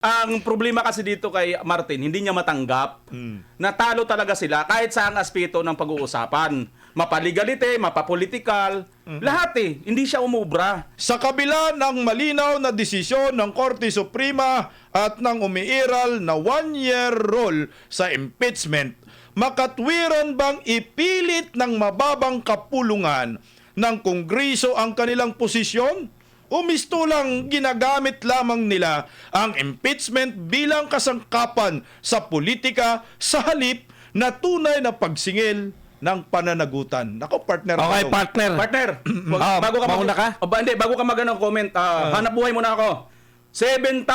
Ang problema kasi dito kay Martin, hindi niya matanggap na talo talaga sila kahit sa ang aspeto ng pag-uusapan. Mapaligalite, mapapolitikal, lahat eh. Hindi siya umubra. Sa kabila ng malinaw na desisyon ng Korte Suprema at ng umiiral na one-year rule sa impeachment, makatwiran bang ipilit ng mababang kapulungan ng Kongreso ang kanilang posisyon? O misto lang ginagamit lamang nila ang impeachment bilang kasangkapan sa politika sa halip na tunay na pagsingil ng pananagutan. Nako, partner. Okay, Matong. partner. Partner, wag- Ah, bago ka mauna ka? Oh, ba- hindi, bago ka mag ano, comment, ah, hanap buhay muna ako. 7,200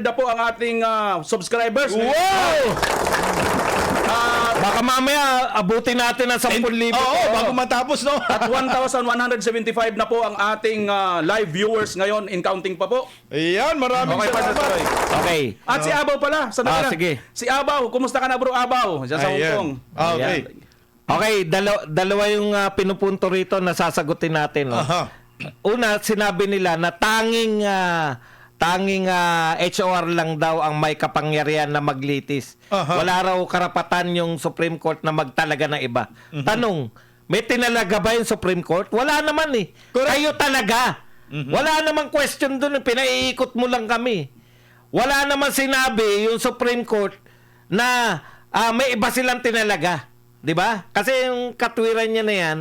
na po ang ating ah, subscribers. Wow! Ah, Baka mamaya abutin natin ang 10,000. Oo, bago matapos, no? at 1,175 na po ang ating ah, live viewers ngayon in counting pa po. Ayan, maraming Okay, partner salamat. Troy. Okay. At si Abaw pala, sa Ah, na. sige. Si Abaw, kumusta ka na bro Abaw? Diyan sa Hong Ayan. Kong. Ah, okay. Ayan. Okay, dalawa, dalawa yung ah, pinupunto rito na sasagutin natin. No? Aha. Una, sinabi nila na tanging ah, tanging ah, HOR lang daw ang may kapangyarihan na maglitis. Aha. Wala raw karapatan yung Supreme Court na magtalaga ng iba. Mhm. Tanong, may tinalaga ba yung Supreme Court? Wala naman eh. Correct. Kayo talaga. Mhm. Wala namang question doon. Pinaiikot mo lang kami. Wala naman sinabi yung Supreme Court na ah, may iba silang tinalaga. 'Di ba? Kasi yung katwiran niya na yan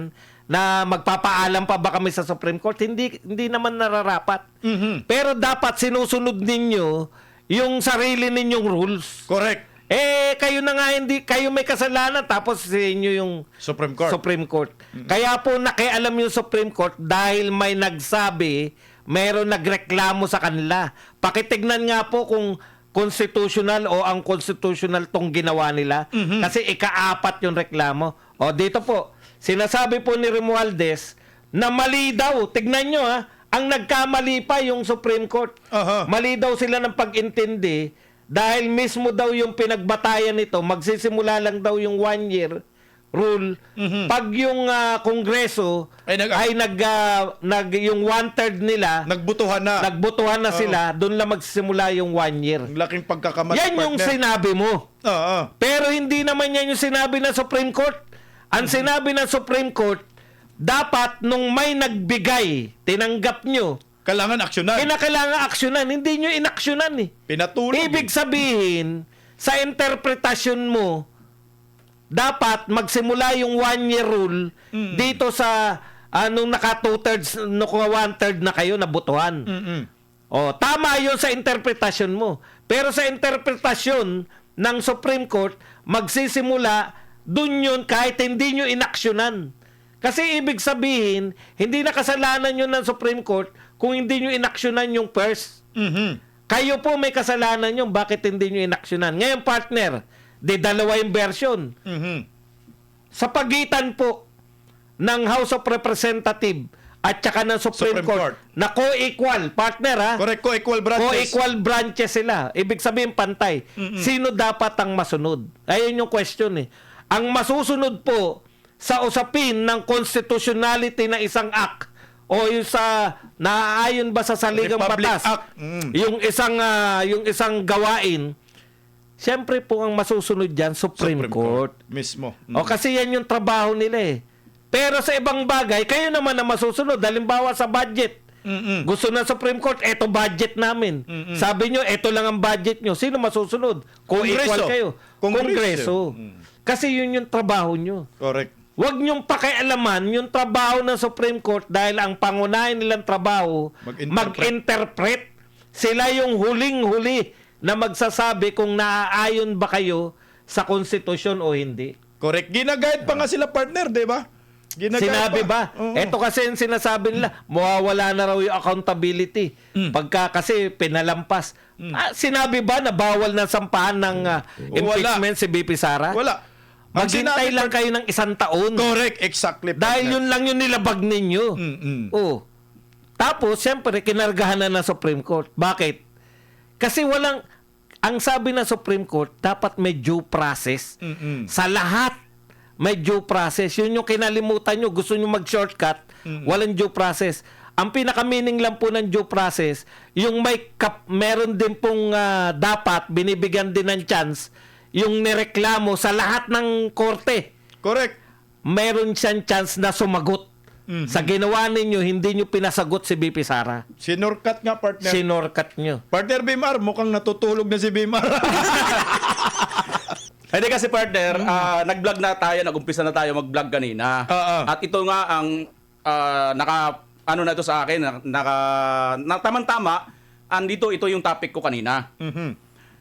na magpapaalam pa ba kami sa Supreme Court, hindi hindi naman nararapat. Mhm. Pero dapat sinusunod ninyo yung sarili ninyong rules. Correct. Eh, kayo na nga hindi, kayo may kasalanan tapos sa inyo yung Supreme Court. Supreme Court. Kaya po nakialam yung Supreme Court dahil may nagsabi, mayroon nagreklamo sa kanila. Pakitignan nga po kung constitutional o ang constitutional tong ginawa nila. Kasi ikaapat yung reklamo. O dito po, sinasabi po ni Romualdez na mali daw. Tignan nyo ha, ang nagkamali pa yung Supreme Court. Aha. Mali daw sila ng pag-intindi dahil mismo daw yung pinagbatayan nito, magsisimula lang daw yung one year rule. Pag yung ah, Kongreso Ay, nag- ay nag, ah, nag yung one-third nila, Nagbutuhan na. nagbutuhan na sila, doon lang magsisimula yung one year. Ang laking pagkakamali, Yan yung partner. sinabi mo. Oo. Pero hindi naman yan yung sinabi ng Supreme Court. Ang sinabi ng Supreme Court, dapat nung may nagbigay, tinanggap nyo, Kailangan aksyonan. kinakailangan aksyonan. Hindi nyo inaksyonan eh. Pinatulog. Ibig sabihin, sa interpretasyon mo, dapat magsimula yung one-year rule dito sa anong naka two-thirds, naka one-third na kayo nabutuhan. Mm-mm. O, tama yun sa interpretasyon mo. Pero sa interpretasyon ng Supreme Court, magsisimula dun yun kahit hindi nyo inaksyonan. Kasi ibig sabihin, hindi na kasalanan yun ng Supreme Court kung hindi nyo inaksyonan yung first. Mhm. Kayo po may kasalanan yung bakit hindi nyo inaksyonan. Ngayon, partner, di dalawa yung version. Mhm. Sa pagitan po ng House of Representative at saka ng Supreme, Supreme Court, Court. na co-equal, partner ha? Correct ko, equal branches. Co-equal branches sila. Ibig sabihin pantay. Sino dapat ang masunod? Ayun yung question eh. Ang masusunod po sa usapin ng constitutionality na isang act o yung sa naaayon ba sa saligang Republic batas Act. Mm. yung isang ah, yung isang gawain Siyempre po ang masusunod diyan Supreme, Court. Mismo. O kasi yan yung trabaho nila eh. Pero sa ibang bagay, kayo naman ang masusunod. Halimbawa sa budget. Mm-mm. Gusto ng Supreme Court, eto budget namin. Sabi nyo, eto lang ang budget nyo. Sino masusunod? Kung Kongreso. equal kayo. Kongreso. Kongreso. Kasi yun yung trabaho nyo. Correct. Huwag niyong pakialaman yung trabaho ng Supreme Court dahil ang pangunahin nilang trabaho Mag-interpret. mag-interpret. Sila yung huling-huli na magsasabi kung naaayon ba kayo sa konstitusyon o hindi. Correct. Ginaguide pa nga sila partner, di ba? Ginaguide Sinabi ba? Oo. Ito kasi yung sinasabi nila, mawawala na raw yung accountability. Mm. Pagka kasi pinalampas. Ah, sinabi ba na bawal na sampahan ng ah, impeachment si BP Sara? Wala. Maghintay lang kayo ng isang taon. Correct. Exactly. Dahil yun lang yung nilabag ninyo. Mm-mm. Oh. Tapos, siyempre, kinargahan na ng Supreme Court. Bakit? Kasi walang, ang sabi ng Supreme Court, dapat may due process. Mm-mm. Sa lahat, may due process. Yun yung kinalimutan nyo. Gusto nyo mag-shortcut, walang due process. ang pinaka-meaning lang po ng due process, yung may kap, meron din pong ah, dapat binibigyan din ng chance yung nireklamo sa lahat ng korte. Correct. Meron siyang chance na sumagot. Sa ginawa ninyo, hindi nyo pinasagot si BP Sara. Sinurkat nga, partner. Sinorkat nyo. partner Bimar, mukhang natutulog na si Bimar. Hindi kasi partner, ah, nag-vlog na tayo, nag-umpisa na tayo mag-vlog kanina. Oo. At ito nga ang ah, naka ano na ito sa akin, na- naka na, tamang-tama, andito ito yung topic ko kanina. Mhm.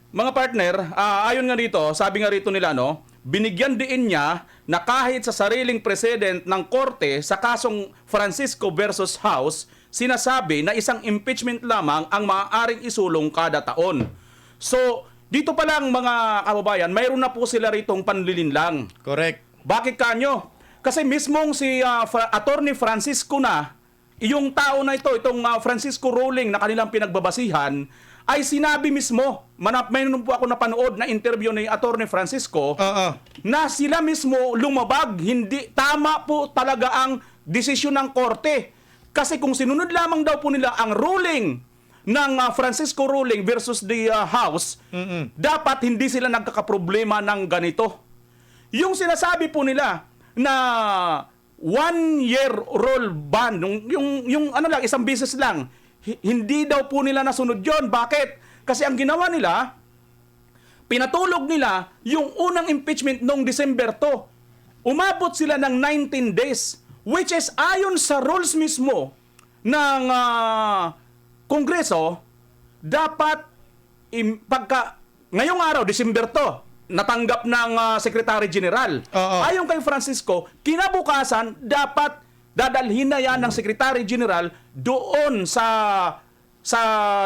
Mga partner, ah, ayon nga rito, sabi nga rito nila no, binigyan din niya na kahit sa sariling president ng korte sa kasong Francisco versus House, sinasabi na isang impeachment lamang ang maaaring isulong kada taon. So, dito pa lang mga kababayan, mayroon na po sila ritong panlilinlang. Correct. Bakit kanyo? Kasi mismong si ah, Fra- Attorney Francisco na, yung tao na ito, itong ah, Francisco ruling na kanilang pinagbabasihan, ay sinabi mismo, manap, mayroon po ako napanood na interview ni Attorney Francisco, Oo. na sila mismo lumabag, hindi tama po talaga ang desisyon ng korte. Kasi kung sinunod lamang daw po nila ang ruling ng ah, Francisco ruling versus the ah, House, dapat hindi sila nagkakaproblema ng ganito. Yung sinasabi po nila na one year roll ban, yung, yung, yung ano lang, isang beses lang, hindi daw po nila nasunod yon Bakit? Kasi ang ginawa nila, pinatulog nila yung unang impeachment noong December 2. Umabot sila ng 19 days, which is ayon sa rules mismo ng ah, Kongreso, dapat im- pagka ngayong araw, December 2, natanggap ng ah, Secretary General. Oo. Ayon kay Francisco, kinabukasan dapat dadalhin na yan ng Secretary General doon sa sa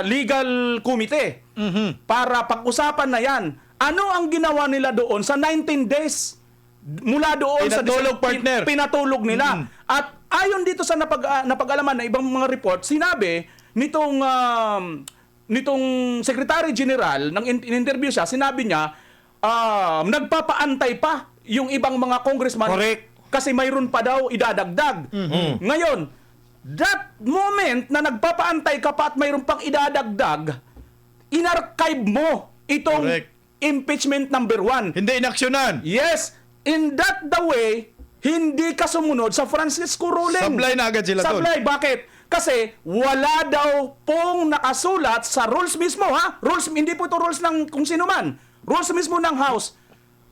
legal committee para pag-usapan na yan. Ano ang ginawa nila doon sa 19 days? Mula doon sa Pinatulog, partner. pin- pinatulog nila. At ayon dito sa napag, ah, napag-alaman na ibang mga report, sinabi nitong um, nitong Secretary General ng in- in-interview siya, sinabi niya um, nagpapaantay pa yung ibang mga congressman Correct. Kasi mayroon pa daw idadagdag. Ngayon, that moment na nagpapaantay ka pa at mayroon pang idadagdag, inarchive mo itong Correct. impeachment number one. Hindi inaksyonan. Yes, in that the way, hindi ka sumunod sa Francisco ruling. Sablay na agad sila doon. Sablay, bakit? Kasi wala daw pong nakasulat sa rules mismo, ha? Rules, hindi po ito rules ng kung sino man. Rules mismo ng House.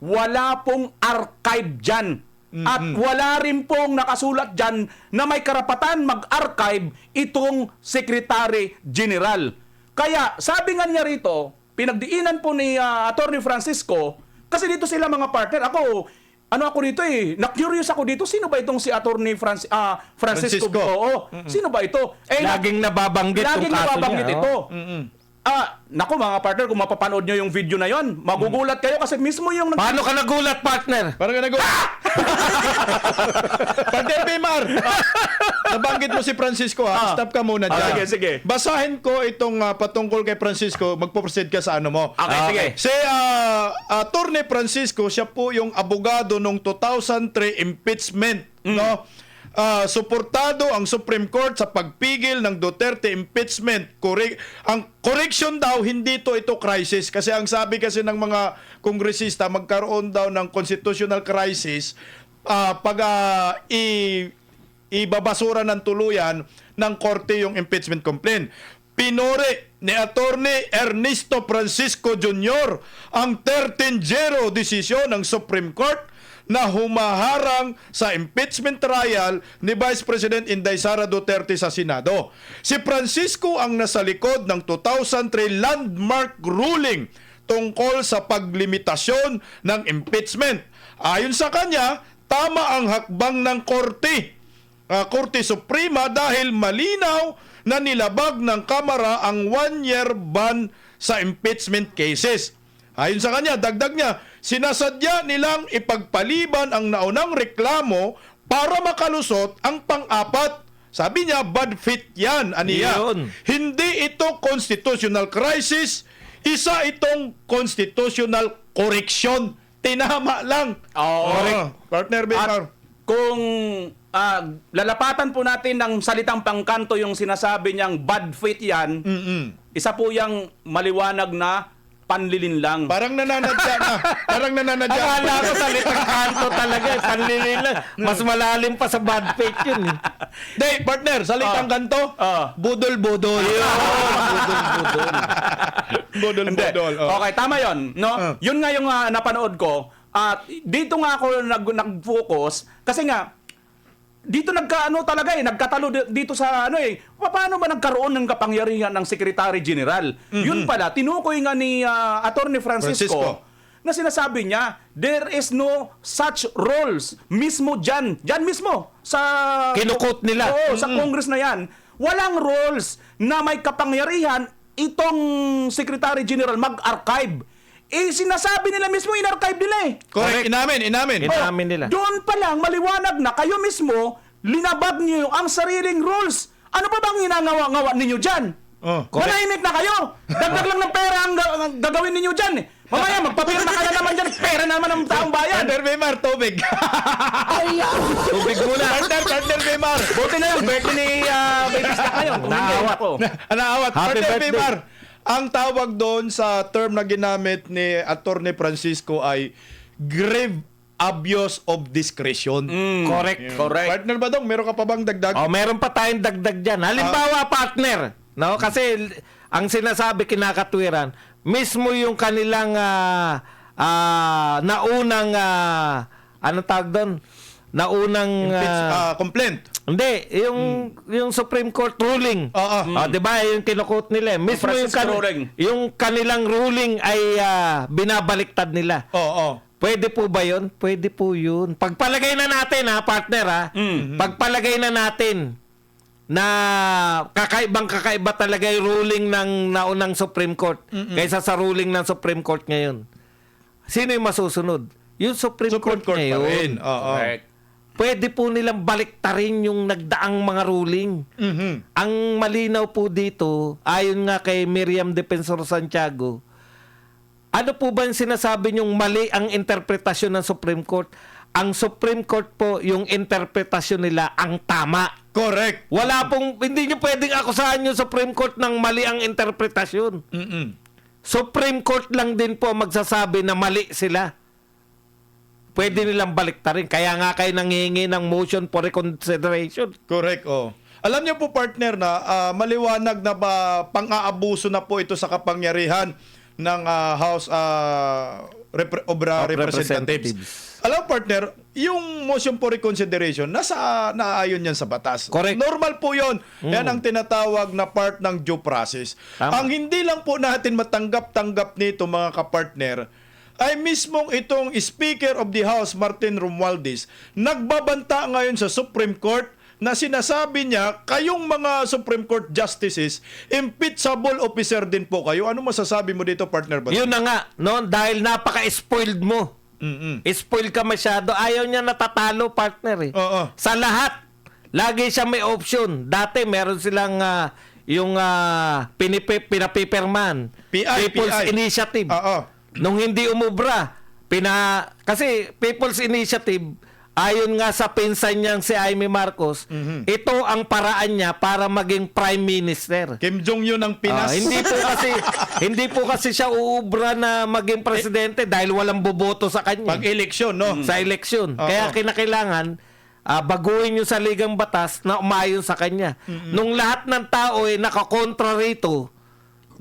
Wala pong archive dyan. At wala rin pong nakasulat dyan na may karapatan mag-archive itong Secretary General. Kaya, sabi nga niya rito, pinagdiinan po ni ah, Attorney Francisco, kasi dito sila mga partner, ako, ano ako dito eh, na-curious ako dito, sino ba itong si Attorney Francis, ah, Francisco? Francisco. Oo, sino ba ito? Eh, Laging nababanggit Laging kaso nababanggit niya. ito. oh. Ah, nako mga partner, kung mapapanood nyo yung video na yon, magugulat kayo kasi mismo yung... nag- Paano ka nagulat, partner? Parang ka nag Partner Bimar, nabanggit mo si Francisco ha. Ah. Stop ka muna Ah, dyan. sige, sige. Basahin ko itong ah, patungkol kay Francisco. Magpo-proceed ka sa ano mo. Okay, sige. Si uh, Attorney Francisco, siya po yung abogado nung 2003 impeachment, Mm. no? Ah, suportado ang Supreme Court sa pagpigil ng Duterte impeachment. Correct, ang correction daw hindi to ito crisis kasi ang sabi kasi ng mga kongresista magkaroon daw ng constitutional crisis ah, pag ah, i ibabasura ng tuluyan ng korte yung impeachment complaint. Pinore ni Attorney Ernesto Francisco Jr. ang 13-0 desisyon ng Supreme Court na humaharang sa impeachment trial ni Vice President Inday Sara Duterte sa Senado. Si Francisco ang nasa likod ng 2003 landmark ruling tungkol sa paglimitasyon ng impeachment. Ayon sa kanya, tama ang hakbang ng korte uh, Korte Suprema dahil malinaw na nilabag ng Kamara ang one-year ban sa impeachment cases. Ayon sa kanya, dagdag niya, sinasadya nilang ipagpaliban ang naunang reklamo para makalusot ang pang-apat. Sabi niya, bad fit yan, aniya. Yun. Hindi ito constitutional crisis, isa itong constitutional correction. Tinama lang. Oo. Partner Bimar. Kung ah, lalapatan po natin ng salitang pangkanto yung sinasabi niyang bad faith yan. Mm-mm. Isa po yung maliwanag na panlilin lang. Parang nananadya na. Parang nananadya. Akala ko salitang kanto talaga. eh, Panlilin lang. Mas malalim pa sa bad faith yun. eh. Day, partner, salitang Ah. ganto. Ah. Budol-budol. Budol-budol. Hindi. Budol-budol. oh. Okay, tama 'yon, no? Ah. Yun nga yung ah, napanood ko. At dito nga ako nag nag-focus kasi nga dito nagkaano talaga eh, nagkatalo di- dito sa ano eh, pa- paano ba nagkaroon ng kapangyarihan ng Secretary General? Yun pala, tinukoy nga ni ah, Attorney Francisco, Francisco. na sinasabi niya, there is no such roles mismo dyan, dyan mismo sa Kinukot nila. Oo, sa Congress na yan. Walang roles na may kapangyarihan itong Secretary General mag-archive. Eh, sinasabi nila mismo, in-archive nila eh. Correct. Inamin, inamin. Ina- Inamin nila. Doon pa lang, maliwanag na kayo mismo, linabag niyo ang sariling rules. Ano pa bang ginagawa-ngawa ninyo dyan? Oh. Manahimik na kayo. Dagdag lang ng pera ang, ga- ang gagawin ninyo dyan. eh. Mamaya, magpapirma ka na naman dyan. Pera naman ng taong bayan. Partner Weimar, tubig. Tubig muna. partner, partner Weimar. Buti na yung birthday ni uh, Baby Stack ngayon. Kung hindi. Anaawat. Happy Partner birthday. Ang tawag doon sa term na ginamit ni Attorney Francisco ay grave abuse of discretion. Correct. Correct. Partner ba dong? Meron ka pa bang dagdag? Oh, meron pa tayong dagdag dyan. Halimbawa, partner. No? Kasi ang sinasabi kinakatwiran, mismo yung kanilang ah, ah, naunang ah, ano tawag doon? Naunang Impeach- ah, ah, complaint. hindi, yung yung Supreme Court ruling. Oo. Ah, 'di ba? Yung kinukot nila. eh. Mismo yung, Francisco ruling. yung kanilang ruling ay ah, binabaliktad nila. Oo. Pwede po ba yun? Pwede po yun. Pagpalagay na natin ha, partner ha. Pagpalagay na natin na kakaibang kakaiba talaga yung ruling ng naunang Supreme Court kaysa sa ruling ng Supreme Court ngayon. Sino yung masusunod? Yung Supreme, Supreme Court, Court pa ngayon. rin. Oo. Correct. Pwede po nilang baliktarin yung nagdaang mga ruling. Mhm. Ang malinaw po dito, ayon nga kay Miriam Defensor Santiago, ano po ba yung sinasabi niyong mali ang interpretasyon ng Supreme Court? Ang Supreme Court po, yung interpretasyon nila ang tama. Correct. Wala pong, hindi niyo pwedeng akusahan yung Supreme Court ng mali ang interpretasyon. Mm-mm. Supreme Court lang din po magsasabi na mali sila. Pwede nilang baliktarin. Kaya nga kayo nangihingi ng motion for reconsideration. Correct, oh. Alam niyo po partner na ah, maliwanag na ba pang-aabuso na po ito sa kapangyarihan ng ah, House ah, Repre- Obra Of Representatives. Representatives. Alam partner, yung motion for reconsideration nasa naayon yan sa batas. Correct. Mm. Normal po 'yon. Yan ang tinatawag na part ng due process. Tama. Ang hindi lang po natin matanggap-tanggap nito mga kapartner ay mismong itong Speaker of the House, Martin Romualdez, nagbabanta ngayon sa Supreme Court na sinasabi niya, kayong mga Supreme Court Justices, impeachable officer din po kayo. Ano masasabi mo dito, partner? Ba? Yun na nga, no? Dahil napaka-spoiled mo. Mm-mm. Spoiled ka masyado. Ayaw niya natatalo, partner eh. Oo. Sa lahat. Lagi siya may option. Dati meron silang ah, yung uh, pinapipirman. PI, People's PI. Initiative. Oo. Nung hindi umubra, pina... Kasi People's Initiative, ayon nga sa pinsan niyang si Amy Marcos, Mhm. ito ang paraan niya para maging Prime Minister. Kim Jong-un ng Pinas. Ah, hindi po kasi hindi po kasi siya uubra na maging presidente dahil walang boboto sa kanya Pag-eleksyon, no? sa eleksyon. Oo. Kaya kinakailangan ah, baguhin yung saligang batas na umayon sa kanya. Nung lahat ng tao ay nakakontra rito,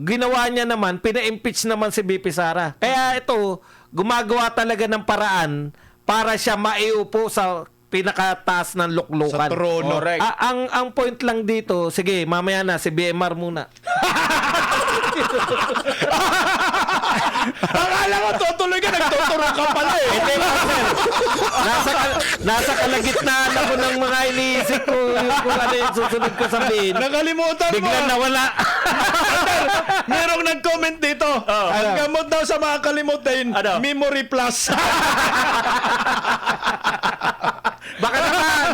ginawa niya naman, pina-impeach naman si BP Sara. Kaya ito, gumagawa talaga ng paraan para siya maiupo sa pinakataas ng luklukan. Sa trono. Correct. Ah, ang ang point lang dito, sige, mamaya na si BMR muna. Akala ko tutuloy ka, nagtuturo ka pala eh. Hindi, partner. Nasa, kal- nasa kalagitnaan ako ng mga iniisip ko yung kung ano yung susunod ko sabihin. Nakalimutan mo. Bigla nawala. Merong nag-comment dito. Ang gamot daw sa mga kalimutin, Ano? memory plus. Baka naman!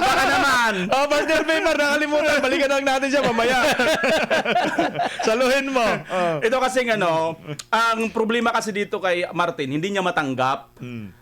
Baka naman! oh, Partner Weimar, nakalimutan. Balikan lang natin siya mamaya. Saluhin mo. Oh. Ito kasi ano, ang problema kasi dito kay Martin, hindi niya matanggap.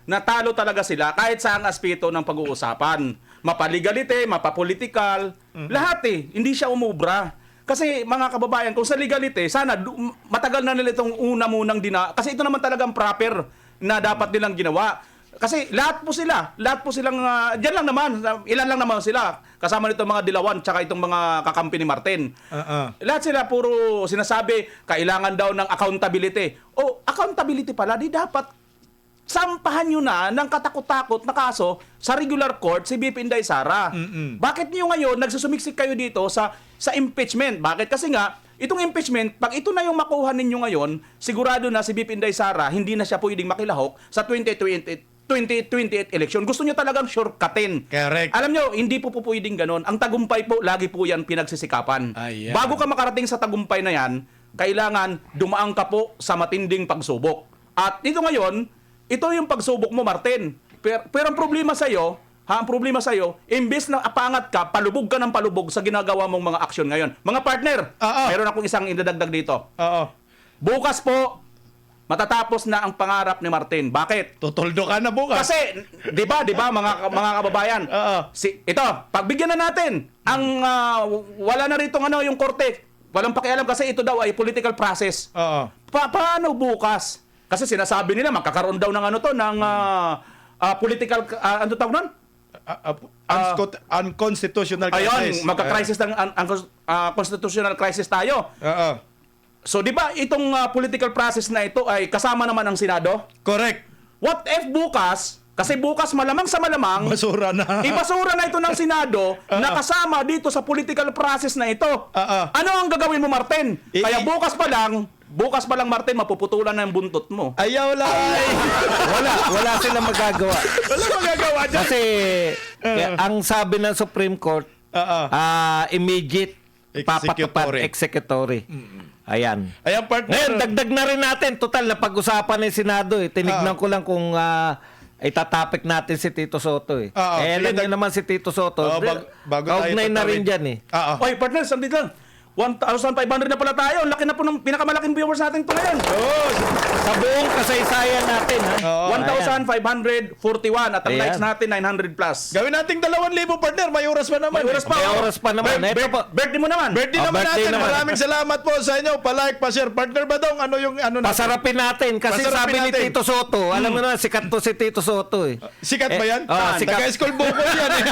Natalo talaga sila kahit sa ang aspeto ng pag-uusapan. mapaligalite, mapapolitikal, lahat eh, hindi siya umubra. Kasi mga kababayan, kung sa legalite, sana matagal na nila itong una munang dina... Kasi ito naman talagang proper na dapat nilang ginawa. Kasi lahat po sila, lahat po silang, uh, dyan lang naman, ilan lang naman sila. Kasama nito mga dilawan, tsaka itong mga kakampi ni Martin. Ah. Lahat sila puro sinasabi, kailangan daw ng accountability. O, accountability pala, di dapat sampahan nyo na ng katakot-takot na kaso sa regular court si BP Inday Sara. Bakit nyo ngayon nagsusumiksik kayo dito sa sa impeachment? Bakit? Kasi nga, itong impeachment, pag ito na yung makuha ninyo ngayon, sigurado na si BP Inday Sara, hindi na siya pwedeng makilahok sa 2028 2028 election. Gusto nyo talagang shortcutin. Correct. Alam nyo, hindi po po pwedeng ganun. Ang tagumpay po, lagi po yan pinagsisikapan. Ayan. Bago ka makarating sa tagumpay na yan, kailangan dumaan ka po sa matinding pagsubok. At ito ngayon, ito yung pagsubok mo, Martin. Pero, pero ang problema sa iyo, ha, ang problema sa iyo, imbes na apangat ka, palubog ka ng palubog sa ginagawa mong mga aksyon ngayon. Mga partner, ah. meron akong isang indadagdag dito. Oo. Bukas po, matatapos na ang pangarap ni Martin. Bakit? Tutuldo ka na bukas. Kasi, 'di ba, 'di ba mga mga kababayan? Oo. Si ito, pagbigyan na natin ang ah, wala na rito ano yung korte. Walang pakialam kasi ito daw ay political process. Oo. Pa- paano bukas? Kasi sinasabi nila magkakaroon daw ng ano to ng ah, ah, political ah, ano tawag nun? Uh, uh, unsco- unconstitutional Ayun, crisis. magka-crisis ng ang, ang, ah, constitutional crisis tayo. Oo. So 'di ba itong ah, political process na ito ay kasama naman ng Senado? Correct. What if bukas, kasi bukas malamang sa malamang, Basura na. Ibasura na ito ng Senado na kasama dito sa political process na ito. Ah. Ano ang gagawin mo, Martin? I- Kaya bukas pa lang, bukas pa lang, Martin, mapuputulan na yung buntot mo. Ayaw lang. Wala, wala silang magagawa. Wala magagawa dyan. Kasi kaya ang sabi ng Supreme Court, Oo. ah immediate papatupad Executory. executory. Ayan. Ayan, partner. Ngayon, dagdag na rin natin. Total, napag-usapan ng Senado eh. Tinignan Ah. ko lang kung ah, itatapik natin si Tito Soto eh. Ah. eh, alam niyo dag- naman si Tito Soto. Oo, bag- bago tayo Kaugnay na rin dyan eh. Ah, ah. Oy, partner, sandito lang. 1,500 na pala tayo. Ang Laki na po ng pinakamalaking viewers natin ito ngayon. Oh, Sa buong kasaysayan natin ha. Oo. 1,541 at ang Ayan. likes natin 900 plus. gawin nating 2,000, partner. May oras pa naman. May oras pa. May oh. oras pa naman. Bir- Ito po. Birthday mo naman. Birthday Ah, naman birthday natin. naman. Maraming salamat po sa inyo. Pa-like, pa-share. Partner ba dong? Ano yung ano natin? Pasarapin natin kasi Pasarapin sabi ni natin. Tito Soto, alam mo na sikat to si Tito Soto eh. Sikat ba yan? Eh, oh, sikat. Taga-school bukol yan eh.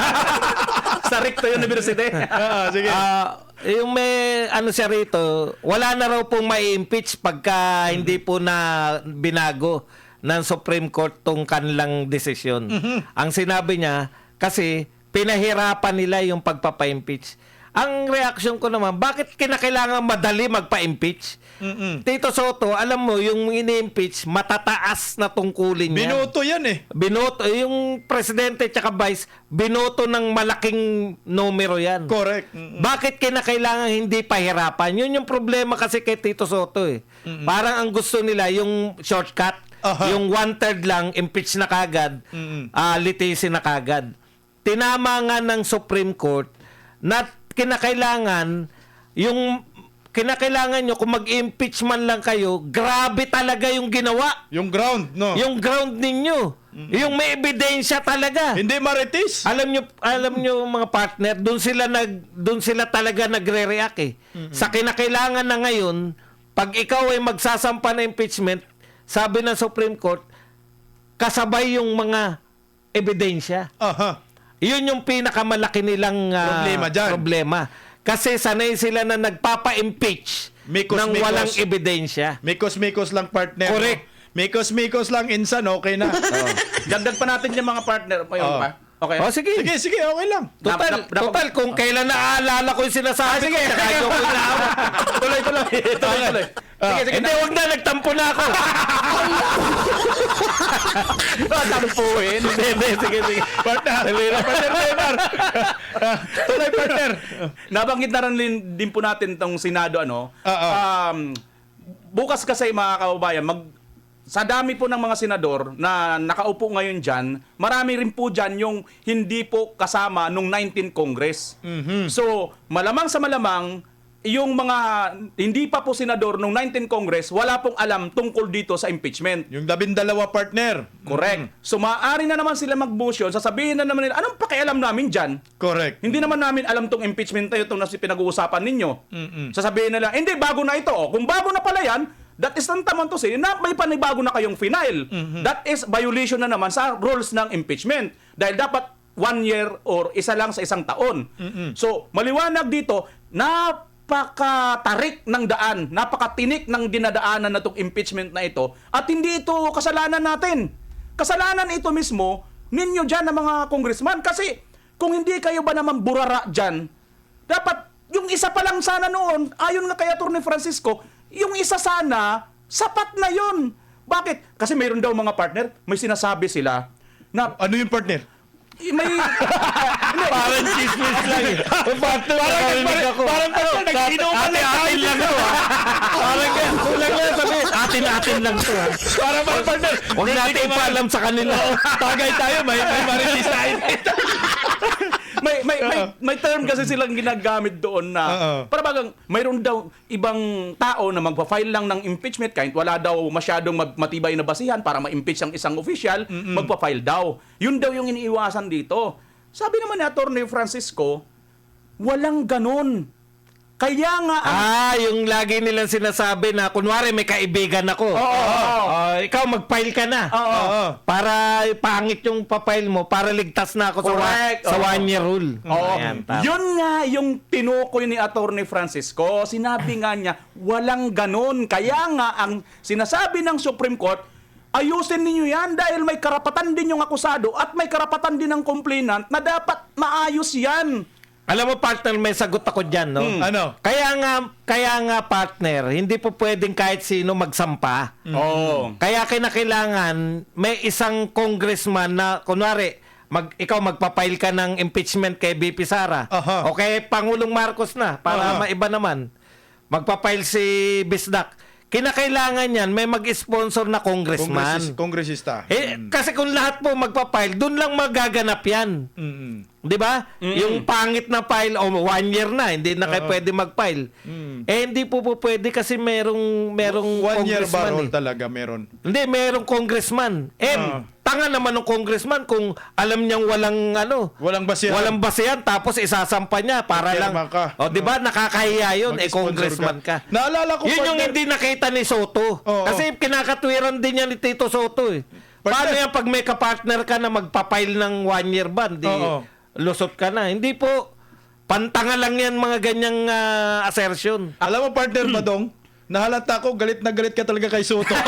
sa Recto University. Ah, sige. Ah, yung may ano siya rito, wala na raw pong may impeach pagka hindi po na binago ng Supreme Court tong kanilang desisyon. Ang sinabi niya, kasi pinahirapan nila yung pagpapa-impeach. Ang reaction ko naman, bakit kinakailangan madali magpa-impeach? Tito Soto, alam mo, yung ini-impeach, matataas na tungkulin niya. Binuto yan eh. Binoto, yung presidente tsaka vice, binoto ng malaking numero yan. Correct. Mm. Bakit kinakailangan hindi pahirapan? Yun yung problema kasi kay Tito Soto eh. Parang ang gusto nila yung shortcut, Aha. yung one-third lang, impeach na kagad, Mm-mm. ah litisin na kagad. Tinama nga ng Supreme Court na kinakailangan yung kinakailangan nyo kung mag-impeach man lang kayo, grabe talaga yung ginawa. Yung ground, no? Yung ground ninyo. Yung may ebidensya talaga. Hindi maritis. Alam nyo, alam nyo mga partner, doon sila nag doon sila talaga nagre-react eh. Sa kinakailangan na ngayon, pag ikaw ay magsasampa ng impeachment, sabi ng Supreme Court, kasabay yung mga ebidensya. Aha. Iyon yung pinakamalaki nilang ah, Problema dyan. problema. Kasi sanay sila na nagpapa-impeach Mikos, ng mikos. walang ebidensya. Mikos-mikos lang partner. Correct. Mikos-mikos lang insan, okay na. Dagdag pa natin yung mga partner. Ayun Oo. pa. Okay. O sige. sige, sige, okay lang. Total, Nap- nap- total kung kailan naaalala ko yung sinasabi ko, tsaka ayoko na ako. tuloy, tuloy. tuloy, tuloy. Sige, sige. Hindi, wag na, nagtampo na ako. Tampuhin. Hindi, hindi, sige, sige. Partner, partner, partner. Tuloy, partner. Nabanggit na rin din, din po natin tong Senado ano. Oo. Um, bukas kasi mga kababayan, mag sa dami po ng mga senador na nakaupo ngayon dyan, marami rin po dyan yung hindi po kasama nung 19 Congress. So, malamang sa malamang, yung mga hindi pa po senador nung 19 Congress, wala pong alam tungkol dito sa impeachment. Yung labindalawa partner. Correct. So maaari na naman sila mag-motion, sasabihin na naman nila, anong pakialam namin dyan? Correct. Hindi naman namin alam tong impeachment na itong pinag-uusapan ninyo. Sasabihin nila, hindi, bago na ito. O, kung bago na pala yan, that is tantamount to say na may panibago na kayong final. That is violation na naman sa rules ng impeachment. Dahil dapat one year or isa lang sa isang taon. So, maliwanag dito, napakatarik ng daan, napakatinik ng dinadaanan na itong impeachment na ito at hindi ito kasalanan natin. Kasalanan ito mismo ninyo dyan ng mga congressman kasi kung hindi kayo ba naman burara dyan, dapat yung isa pa lang sana noon, ayon nga kay Atty. Francisco, yung isa sana, sapat na yun. Bakit? Kasi mayroon daw mga partner, may sinasabi sila na Ano yung partner? May hindi, Parang chismis lang eh. Parang- narinig parang- ako. parang- parang nag-inuman lang Atin-atin lang to ha. Parang yan. Kulang lang sabi. Atin-atin lang to ha. Para para partner. Huwag natin ipaalam sa kanila. Tagay tayo, may may maritis tayo. may, may, may, may term kasi silang ginagamit doon na Oo. para bagang mayroon daw ibang tao na magpa-file lang ng impeachment kahit wala daw masyadong mag- matibay na basihan para ma-impeach ang isang official, magpa-file daw. Yun daw yung iniiwasan dito. Sabi naman ni Atty. Francisco, walang ganon. Kaya nga ang Ah, yung lagi nilang sinasabi na kunwari may kaibigan ako. Oo, oo, oo. Ah, ikaw mag-file ka na. Oo. Oo. Para pangit yung pa-file mo para ligtas na ako sa, wa- Correct. sa one year rule. Oo. Ayan, tama. Yun nga yung tinukoy ni Attorney Francisco. Sinabi nga niya, walang ganon. Kaya nga ang sinasabi ng Supreme Court, ayusin ninyo yan dahil may karapatan din yung akusado at may karapatan din ng complainant na dapat maayos yan. Alam mo partner, may sagot ako diyan, no? Hmm. Ano? Kaya nga kaya nga partner, hindi po pwedeng kahit sino magsampa. Oo. Kaya kinakailangan may isang congressman na kunwari mag ikaw magpa-file ka ng impeachment kay BP Sara Aha. o kay Pangulong Marcos na para Aha. maiba naman. Magpa-file si Bisdak. Kinakailangan yan may mag-sponsor na congressman. Kongresis, kongresista. Eh, kasi kung lahat po magpa-file, doon lang magaganap yan. Mm-mm. 'Di ba? Yung pangit na file o one year na, hindi na kayo pwede mag-file. Eh hindi po po pwede kasi merong merong One year ba eh. talaga meron? Hindi, merong congressman. Eh, Ah. tanga naman ng congressman kung alam niyang walang ano, Walang basihan. walang basehan tapos isasampa niya para lang. Ka. O, 'di ba? Nakakahiya 'yun, eh congressman ka. Naalala ko Yun yung partner- hindi nakita ni Soto. Oo. Kasi kinakatwiran din niya ni Tito Soto eh. Paano Partner- yan pag may kapartner ka na magpa-file ng one year ban? Di Oo. Lusot ka na. Hindi po. Pantanga lang yan mga ganyang ah, assertion. Alam mo partner Badong, nahalata ko galit na galit ka talaga kay Soto.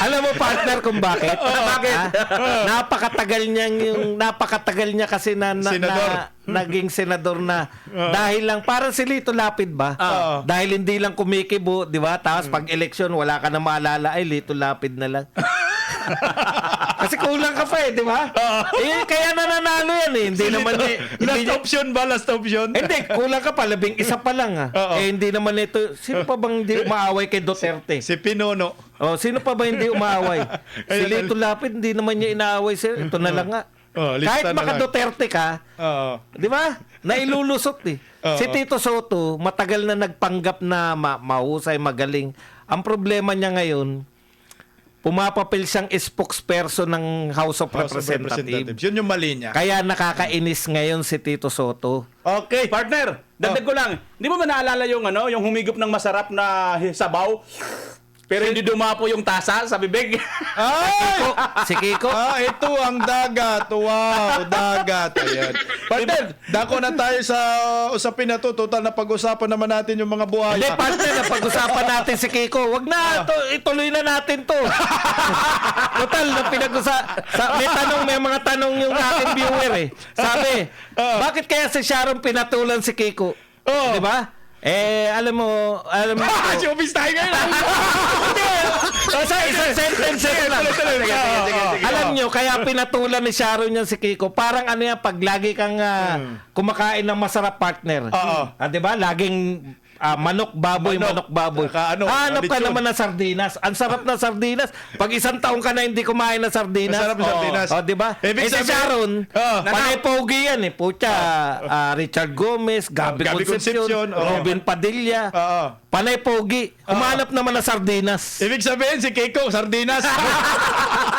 Alam mo partner kung bakit? bakit? napakatagal niya yung napakatagal niya kasi na, na, Senador. na- naging senador na dahil lang parang si Lito Lapid ba? Oo. Dahil hindi lang kumikibo, 'di ba? Tapos pag eleksyon wala ka na maalala ay Lito Lapid na lang. kasi kulang ka pa eh, di ba? Eh, kaya nananalo yan eh. Hindi naman eh. Hindi last niya- option ba? Last option? hindi, kulang ka pa. Labing isa pa lang ah. Oo. Eh, hindi naman ito. Sino pa bang hindi umaaway kay Duterte? Si Pinono. Oh, sino pa ba hindi umaaway? si Lito Lapid, hindi naman niya inaaway sir. Ito na lang nga. Oh, lista Kahit na maka lang. Duterte ka, Oo. di ba? Nailulusot eh. Oo. Si Tito Soto, matagal na nagpanggap na ma- mahusay, magaling. Ang problema niya ngayon, pumapapil siyang spokesperson ng House of House of Representatives. Representatives. Yun yung mali niya. Kaya nakakainis ngayon si Tito Soto. Okay. Partner, dagdag ko lang. Di mo ba naalala yung ano, yung humigop ng masarap na sabaw? Pero hindi dumapo yung tasa sa bibig. Ay! Si Kiko, Ah, ito ang dagat. Wow, dagat. Ayan. Partner, dako na tayo sa usapin na to. Total na pag-usapan naman natin yung mga buhaya. Hindi, partner, na pag-usapan natin si Kiko. Wag na, to, ituloy na natin to. Total, na pinag-usa... Sa, may tanong, may mga tanong yung ating viewer eh. Sabi, bakit kaya si Sharon pinatulan si Kiko? Oo. Di ba? Eh, alam mo, alam mo... Ah, showbiz tayo ngayon. ah. Hindi. Basta isang sentence lang. Alam nyo, kaya pinatulan ni Sharon yan si Kiko. Parang ano yan, pag lagi kang ah, kumakain ng masarap partner. Oo. Ah, 'di ba? Laging ah, manok baboy, Manok. manok, baboy. Saka ano, Hanap ka lechon. naman ng sardinas. Ang sarap ng sardinas. Pag isang taong ka na hindi kumain ng sardinas. Ang sarap ng Oo. sardinas. Oh, 'di ba? Ibig Eh si sabihin- Sharon, Oo. panay pogi yan eh. Pucha, ah, Richard Gomez, Gabi, Gabi Concepcion, Concepcion, oo. Robin Padilla. Oo. Panay pogi. Humanap naman ng sardinas. Ibig sabihin si Kiko, sardinas.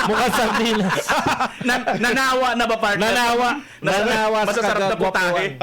Mukhang sardinas. Nan- nanawa na ba partner? Nanawa. Masarap- Nanawa sa masasarap na putahe.